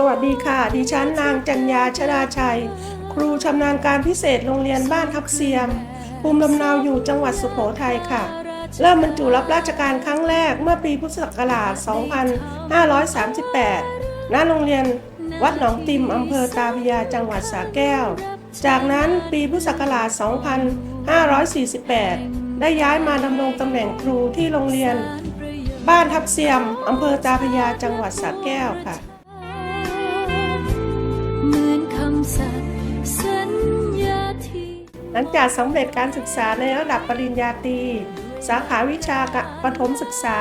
สวัสดีค่ะ ดิฉันนางจัญญาชดาชัย ครูชำนาญการพิเศษโรงเรียนบ้านทับเซียม ภูมิลำเนาอยู่จังหวัดสุโขทัยค่ะ เริ่มบรรจุรับราชการครั้งแรกเมื่อปีพุทธศักราช 2538 ณ โรงเรียนวัดหนองติมอำเภอตาพยาจังหวัดสระแก้ว จากนั้นปีพุทธศักราช 2548 ได้ย้ายมาดำรงตำแหน่งครูที่โรงเรียน บ้านทับเซียมอำเภอตาพยาจังหวัดสระแก้วค่ะ ลังจากสำเร็จการศึกษาในระดับปริญญาตรีสาขาวิชาประถมศึกษา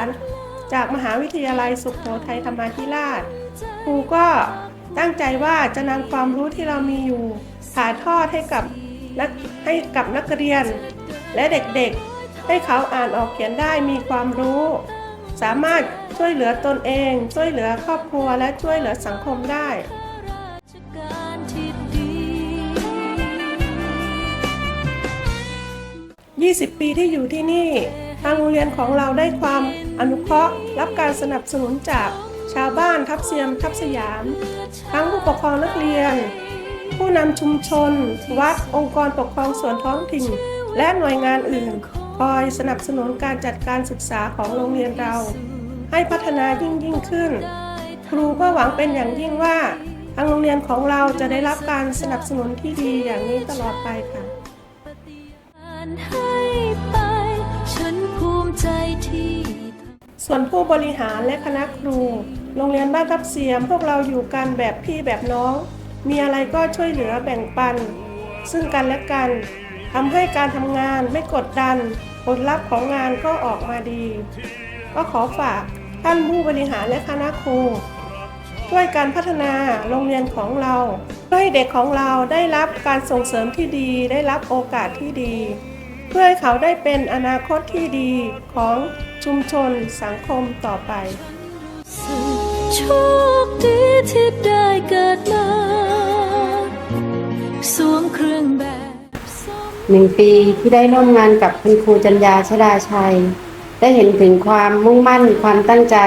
จากมหาวิทยาลัยสุโขทัยธรรมาธิราชครูก็ตั้งใจว่าจะนำความรู้ที่เรามีอยู่ถ่ายทอดให้กับนักให้กับนักเรียน และเด็กๆ ให้เขาอ่านออกเขียนได้มีความรู้ สามารถช่วยเหลือตนเอง ช่วยเหลือครอบครัวและช่วยเหลือสังคมได้ 20 ปีที่อยู่ที่นี่ ทางโรงเรียนของเราได้ความอนุเคราะห์ รับการสนับสนุนจากชาวบ้านทับเซียมทับสยาม ทั้งผู้ปกครองนักเรียน ผู้นำชุมชน วัดองค์กรปกครองส่วนท้องถิ่น และหน่วยงานอื่น คอยสนับสนุนการจัดการศึกษาของโรงเรียนเรา ให้พัฒนายิ่งยิ่งขึ้น ครูก็หวังเป็นอย่างยิ่งว่าทางโรงเรียนของเราจะได้รับการสนับสนุนที่ดีอย่างนี้ตลอดไปค่ะ ส่วนผู้บริหารและคณะครู โรงเรียนบ้านทับเสียม พวกเราอยู่กันแบบพี่แบบน้อง มีอะไรก็ช่วยเหลือแบ่งปัน ซึ่งกันและกันทำให้การทำงานไม่กดดัน ผลลัพธ์ของงานก็ออกมาดี ก็ขอฝากท่านผู้บริหารและคณะครูช่วยการพัฒนาโรงเรียนของเราเพื่อให้เด็กของเราได้รับการส่งเสริมที่ดี ได้รับโอกาสที่ดี เพื่อให้เขาได้เป็นอนาคตที่ดีของชุมชนสังคมต่อไปำสุขโชคดีที่ได้เกิดมาสวมเครื่องแบบสมหนึ่งปีที่ได้ร่วมงานกับคุณครูจัญญาชดาชัย ได้เห็นถึงความมุ่งมั่นความตั้งใจ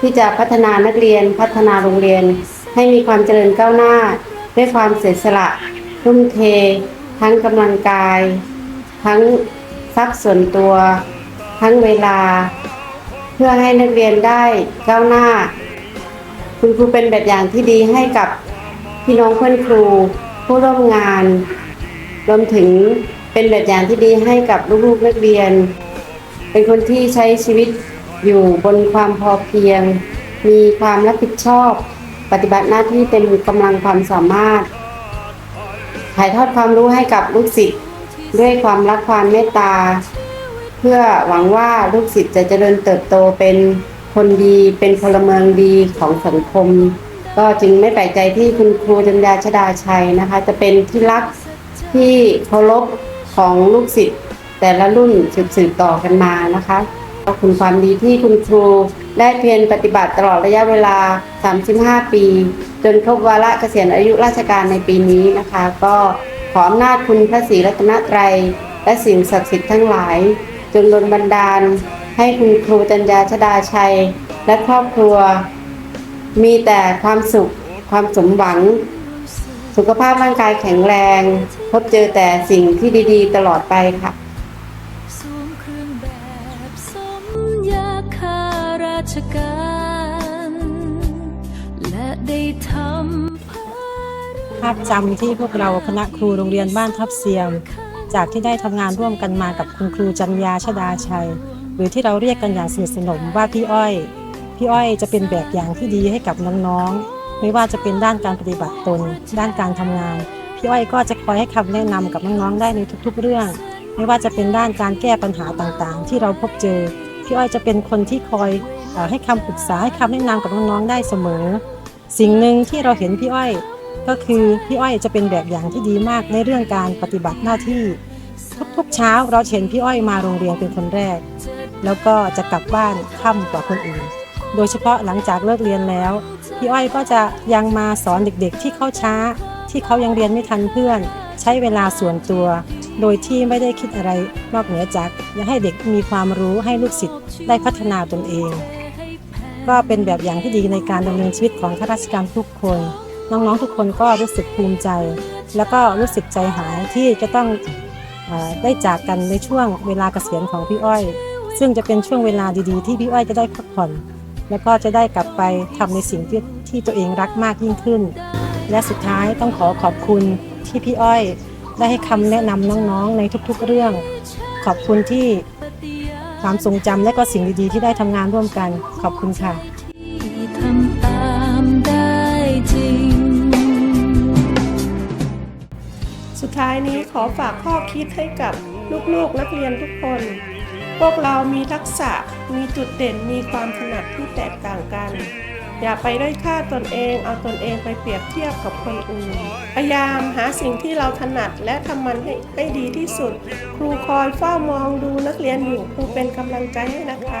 ที่จะพัฒนานักเรียนพัฒนาโรงเรียน ให้มีความเจริญก้าวหน้า ด้วยความเสียสละทุ่มเท ทั้งกำลังกาย ทั้งทรัพย์ส่วนตัว ทั้งเวลา เพื่อให้นักเรียนได้ก้าวหน้า คุณครูเป็นแบบอย่างที่ดีให้กับพี่น้องเพื่อนครู ผู้ร่วมงาน รวมถึงเป็นแบบอย่างที่ดีให้กับลูกๆนักเรียน เป็นคนที่ใช้ชีวิตอยู่บนความพอเพียง มีความรับผิดชอบ ปฏิบัติหน้าที่เต็มกำลังความสามารถถ่ายทอดความรู้ให้กับลูกศิษย์ ด้วยความรักความเมตตา เพื่อหวังว่าลูกศิษย์จะเจริญเติบโตเป็นคนดีเป็นพลเมืองดีของสังคม ก็จึงไม่แปลกใจที่คุณครูจัญญาชดาชัยนะคะ จะเป็นที่รักที่เคารพของลูกศิษย์แต่ละรุ่นสืบต่อกันมานะคะขอบคุณความดีที่คุณครูได้เพียรปฏิบัติตลอดระยะเวลา 35 ปี จนครบวาระเกษียณอายุราชการในปีนี้นะคะ ก็ ออำนาจคุณพระศรีรัตนตรัย และสิ่งศักดิ์สิทธิ์ทั้งหลายจนดลบันดาล ให้คุณครูจัญญาชดาชัย และครอบครัว มีแต่ความสุข ความสมหวัง สุขภาพร่างกายแข็งแรง พบเจอแต่สิ่งที่ดีๆ ตลอดไปค่ะราชการและได้ทำาระภาพจำที่พวกเราคณะครูโรงเรียนบ้านทับเสียม จากที่ได้ทำงานร่วมกันมากับคุณครูจัญญาชดาชัย หรือที่เราเรียกกันอย่างสนิทสนมว่าพี่อ้อย พี่อ้อยจะเป็นแบบอย่างที่ดีให้กับน้องๆ ไม่ว่าจะเป็นด้านการปฏิบัติตน ด้านการทำงาน พี่อ้อยก็จะคอยให้คำแนะนำกับน้องๆได้ในทุกๆ เรื่อง ไม่ว่าจะเป็นด้านการแก้ปัญหาต่างๆ ที่เราพบเจอ พี่อ้อยจะเป็นคนที่คอยให้คำปรึกษาให้คำแนะนำกับน้องๆได้เสมอ สิ่งหนึ่งที่เราเห็นพี่อ้อย ก็คือพี่อ้อยจะเป็นแบบอย่างที่ดีมากในเรื่องการปฏิบัติหน้าที่ ทุกๆเช้าเราเห็นพี่อ้อยมาโรงเรียนเป็นคนแรก แล้วก็จะกลับบ้านค่ำกว่าคนอื่น โดยเฉพาะหลังจากเลิกเรียนแล้ว พี่อ้อยก็จะยังมาสอนเด็กๆ ที่เข้าช้า ที่เขายังเรียนไม่ทันเพื่อน ใช้เวลาส่วนตัว โดยที่ไม่ได้คิดอะไรนอกเหนือจากอยากให้เด็กมีความรู้ให้ลูกศิษย์ได้พัฒนาตนเอง ก็เป็นแบบอย่างที่ดีในการดำเนินชีวิตของข้าราชการทุกคน น้องๆทุกคนก็รู้สึกภูมิใจ แล้วก็รู้สึกใจหายที่จะต้องอได้จากกันในช่วงเวลาเกษียณของพี่อ้อย ซึ่งจะเป็นช่วงเวลาดีๆ ที่พี่อ้อยจะได้พักผ่อน แล้วก็จะได้กลับไปทำในสิ่งที่ที่ตัวเองรักมากยิ่งขึ้น และสุดท้ายต้องขอขอบคุณที่พี่อ้อย ได้ให้คำแนะนำน้องๆ ในทุกๆเรื่อง ขอบคุณที่ความทรงจำและก็สิ่งดีๆ ที่ได้ทำงานร่วมกันขอบคุณค่ะ ท้ายนี้ขอฝากข้อคิดให้กับลูกๆนักเรียนทุกคน พวกเรามีทักษะ มีจุดเด่น มีความถนัดที่แตกต่างกัน อย่าไปด้อยค่าตนเอง เอาตนเองไปเปรียบเทียบกับคนอื่น พยายามหาสิ่งที่เราถนัดและทำมันให้ให้ดีที่สุด ครูคอยเฝ้ามองดูนักเรียนอยู่ ครูเป็นกำลังใจให้นะคะ